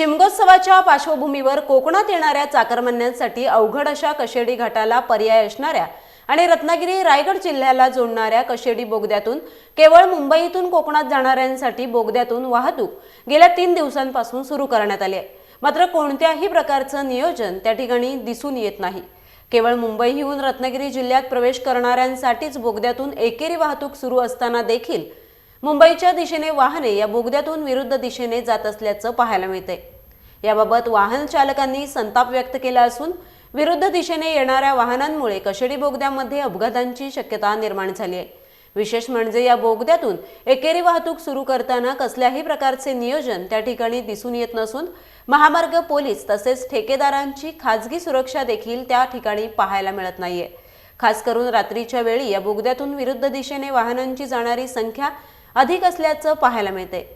शिमगोत्सवाच्या पार्श्वभूमीवर कोकणात येणाऱ्या चाकरमान्यांसाठी अवघड अशा कशेडी घाटाला पर्याय असणाऱ्या आणि रत्नागिरी रायगड जिल्ह्याला जोडणाऱ्या कशेडी बोगद्यातून केवळ मुंबईतून कोकणात जाणाऱ्यांसाठी बोगद्यातून वाहतूक गेल्या तीन दिवसांपासून सुरू करण्यात आली आहे. मात्र कोणत्याही प्रकारचं नियोजन त्या ठिकाणी दिसून येत नाही. केवळ मुंबईहून रत्नागिरी जिल्ह्यात प्रवेश करणाऱ्यांसाठीच बोगद्यातून एकेरी वाहतूक सुरू असताना देखील मुंबईच्या दिशेने वाहने या बोगद्यातून विरुद्ध दिशेने जात असल्याचं पाहायला मिळते याबाबत वाहन चालकांनी संताप व्यक्त केला असून विरुद्ध दिशेने येणाऱ्या वाहनांमुळे कशेडी बोगद्यामध्ये अपघातांची शक्यता निर्माण झाली आहे. विशेष म्हणजे या बोगद्यातून एकेरी वाहतूक सुरू करताना कसल्याही प्रकारचे नियोजन त्या ठिकाणी दिसून येत नसून महामार्ग पोलीस तसेच ठेकेदारांची खाजगी सुरक्षा देखील त्या ठिकाणी पाहायला मिळत नाहीये. खास करून रात्रीच्या वेळी या बोगद्यातून विरुद्ध दिशेने वाहनांची जाणारी संख्या अधिक असल्याचं पाहायला मिळते